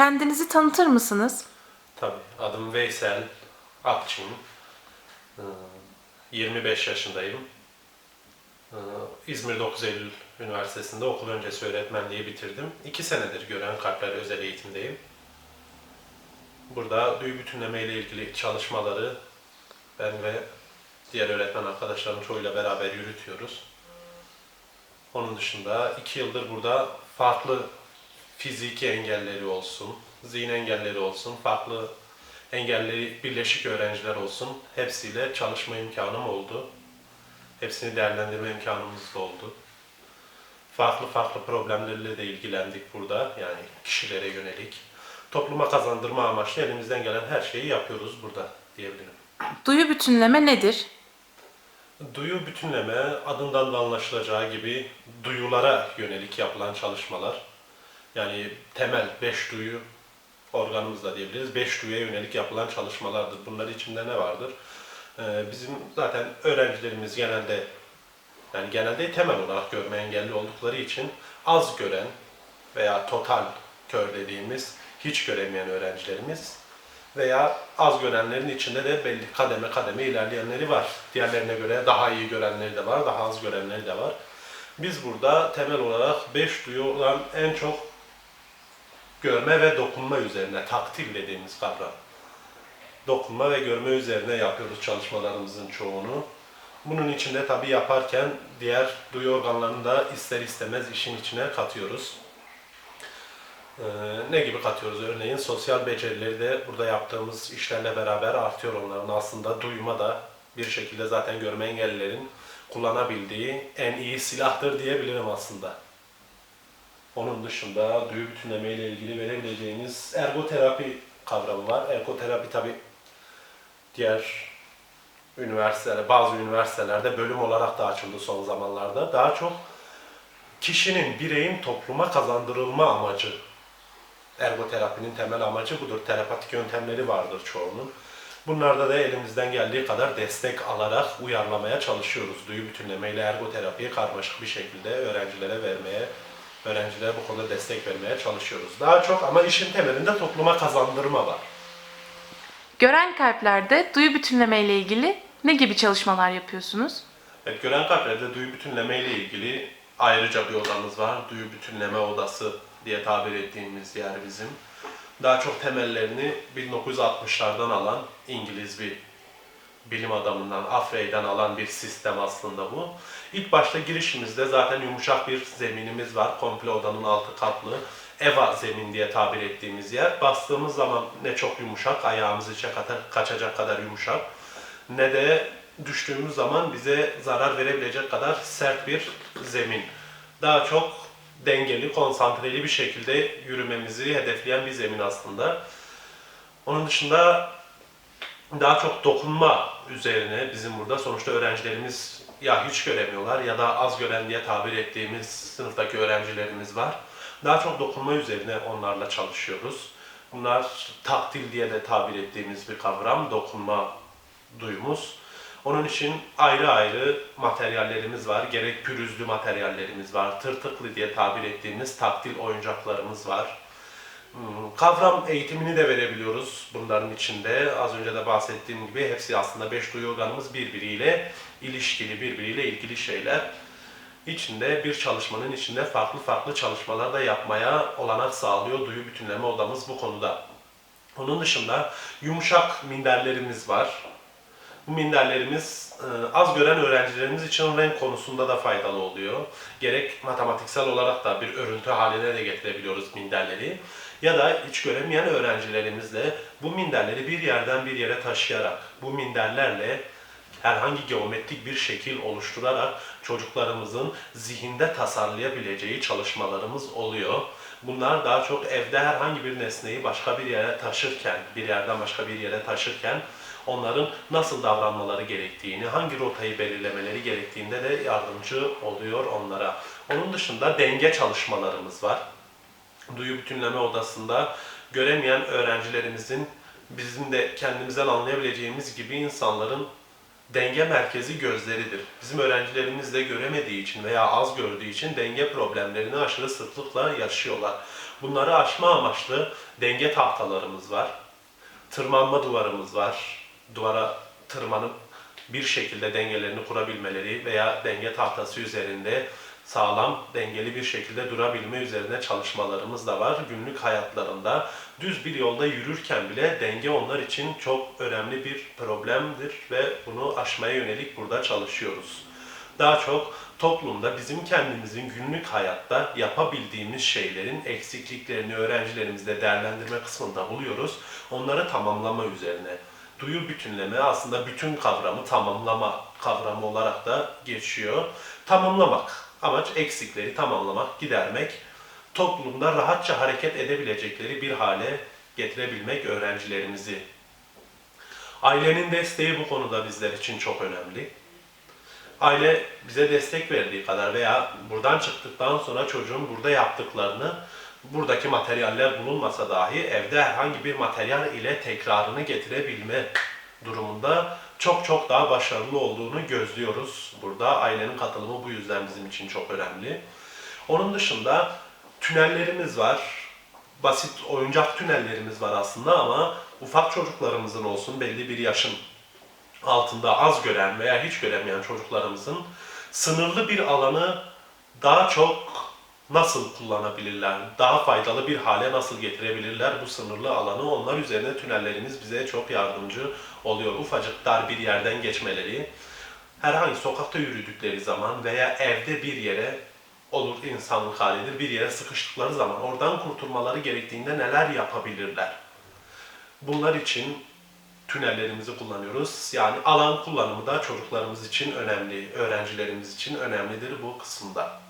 Kendinizi tanıtır mısınız? Tabii. Adım Veysel Akçin. Ee, 25 yaşındayım. Ee, İzmir 9 Eylül Üniversitesi'nde okul öncesi öğretmenliği bitirdim. 2 senedir gören kalpler özel eğitimdeyim. Burada duyu bütünleme ile ilgili çalışmaları ben ve diğer öğretmen arkadaşlarım çoğuyla beraber yürütüyoruz. Onun dışında 2 yıldır burada farklı fiziki engelleri olsun, zihin engelleri olsun, farklı engelleri birleşik öğrenciler olsun hepsiyle çalışma imkanım oldu. Hepsini değerlendirme imkanımız da oldu. Farklı farklı problemlerle de ilgilendik burada. Yani kişilere yönelik. Topluma kazandırma amaçlı elimizden gelen her şeyi yapıyoruz burada diyebilirim. Duyu bütünleme nedir? Duyu bütünleme adından da anlaşılacağı gibi duyulara yönelik yapılan çalışmalar. Yani temel beş duyu organımız da diyebiliriz. Beş duyuya yönelik yapılan çalışmalardır. Bunlar içinde ne vardır? Ee, bizim zaten öğrencilerimiz genelde yani genelde temel olarak görme engelli oldukları için az gören veya total kör dediğimiz hiç göremeyen öğrencilerimiz veya az görenlerin içinde de belli kademe kademe ilerleyenleri var. Diğerlerine göre daha iyi görenleri de var, daha az görenleri de var. Biz burada temel olarak beş duyu olan en çok görme ve dokunma üzerine, taktil dediğimiz kavram. Dokunma ve görme üzerine yapıyoruz çalışmalarımızın çoğunu. Bunun içinde tabii yaparken diğer duyu organlarını da ister istemez işin içine katıyoruz. Ee, ne gibi katıyoruz? Örneğin sosyal becerileri de burada yaptığımız işlerle beraber artıyor onların. Aslında duyma da bir şekilde zaten görme engellilerin kullanabildiği en iyi silahtır diyebilirim aslında. Onun dışında duyu bütünleme ile ilgili verebileceğimiz ergoterapi kavramı var. Ergoterapi tabi diğer üniversitelerde, bazı üniversitelerde bölüm olarak da açıldı son zamanlarda. Daha çok kişinin, bireyin topluma kazandırılma amacı. Ergoterapinin temel amacı budur. Terapatik yöntemleri vardır çoğunun. Bunlarda da elimizden geldiği kadar destek alarak uyarlamaya çalışıyoruz. Duyu bütünleme ile ergoterapiyi karmaşık bir şekilde öğrencilere vermeye, öğrencilere bu konuda destek vermeye çalışıyoruz. Daha çok ama işin temelinde topluma kazandırma var. Gören kalplerde duyu bütünleme ile ilgili ne gibi çalışmalar yapıyorsunuz? Evet, gören kalplerde duyu bütünleme ile ilgili ayrıca bir odamız var. Duyu bütünleme odası diye tabir ettiğimiz yer bizim. Daha çok temellerini 1960'lardan alan İngiliz bir bilim adamından, Afrey'den alan bir sistem aslında bu. İlk başta girişimizde zaten yumuşak bir zeminimiz var. Komple odanın altı katlı. Eva zemin diye tabir ettiğimiz yer. Bastığımız zaman ne çok yumuşak, ayağımız içe kadar, kaçacak kadar yumuşak. Ne de düştüğümüz zaman bize zarar verebilecek kadar sert bir zemin. Daha çok dengeli, konsantreli bir şekilde yürümemizi hedefleyen bir zemin aslında. Onun dışında daha çok dokunma üzerine bizim burada sonuçta öğrencilerimiz ya hiç göremiyorlar ya da az gören diye tabir ettiğimiz sınıftaki öğrencilerimiz var. Daha çok dokunma üzerine onlarla çalışıyoruz. Bunlar taktil diye de tabir ettiğimiz bir kavram, dokunma duyumuz. Onun için ayrı ayrı materyallerimiz var. Gerek pürüzlü materyallerimiz var. Tırtıklı diye tabir ettiğimiz taktil oyuncaklarımız var. Hmm, Kavram eğitimini de verebiliyoruz bunların içinde. Az önce de bahsettiğim gibi hepsi aslında beş duyu organımız birbiriyle ilişkili, birbiriyle ilgili şeyler. İçinde bir çalışmanın içinde farklı farklı çalışmalar da yapmaya olanak sağlıyor duyu bütünleme odamız bu konuda. Onun dışında yumuşak minderlerimiz var. Bu minderlerimiz e, az gören öğrencilerimiz için renk konusunda da faydalı oluyor. Gerek matematiksel olarak da bir örüntü haline de getirebiliyoruz minderleri. Ya da hiç göremeyen öğrencilerimizle bu minderleri bir yerden bir yere taşıyarak, bu minderlerle herhangi geometrik bir şekil oluşturarak çocuklarımızın zihinde tasarlayabileceği çalışmalarımız oluyor. Bunlar daha çok evde herhangi bir nesneyi başka bir yere taşırken, bir yerden başka bir yere taşırken onların nasıl davranmaları gerektiğini, hangi rotayı belirlemeleri gerektiğinde de yardımcı oluyor onlara. Onun dışında denge çalışmalarımız var. Duyu bütünleme odasında göremeyen öğrencilerimizin bizim de kendimizden anlayabileceğimiz gibi insanların denge merkezi gözleridir. Bizim öğrencilerimiz de göremediği için veya az gördüğü için denge problemlerini aşırı sıklıkla yaşıyorlar. Bunları aşma amaçlı denge tahtalarımız var. Tırmanma duvarımız var. Duvara tırmanıp bir şekilde dengelerini kurabilmeleri veya denge tahtası üzerinde sağlam, dengeli bir şekilde durabilme üzerine çalışmalarımız da var. Günlük hayatlarında düz bir yolda yürürken bile denge onlar için çok önemli bir problemdir ve bunu aşmaya yönelik burada çalışıyoruz. Daha çok toplumda bizim kendimizin günlük hayatta yapabildiğimiz şeylerin eksikliklerini öğrencilerimizle değerlendirme kısmında buluyoruz. Onları tamamlama üzerine. Duyu bütünleme aslında bütün kavramı tamamlama kavramı olarak da geçiyor. Tamamlamak. Amaç eksikleri tamamlamak, gidermek. Toplumda rahatça hareket edebilecekleri bir hale getirebilmek öğrencilerimizi. Ailenin desteği bu konuda bizler için çok önemli. Aile bize destek verdiği kadar veya buradan çıktıktan sonra çocuğun burada yaptıklarını buradaki materyaller bulunmasa dahi evde herhangi bir materyal ile tekrarını getirebilme durumunda çok çok daha başarılı olduğunu gözlüyoruz. Burada ailenin katılımı bu yüzden bizim için çok önemli. Onun dışında tünellerimiz var. Basit oyuncak tünellerimiz var aslında ama ufak çocuklarımızın olsun belli bir yaşın altında az gören veya hiç göremeyen çocuklarımızın sınırlı bir alanı daha çok nasıl kullanabilirler, daha faydalı bir hale nasıl getirebilirler bu sınırlı alanı onlar üzerine tünellerimiz bize çok yardımcı oluyor. Ufacık dar bir yerden geçmeleri, herhangi sokakta yürüdükleri zaman veya evde bir yere olur insanlık halidir bir yere sıkıştıkları zaman oradan kurtulmaları gerektiğinde neler yapabilirler? Bunlar için tünellerimizi kullanıyoruz. Yani alan kullanımı da çocuklarımız için önemli, öğrencilerimiz için önemlidir bu kısımda.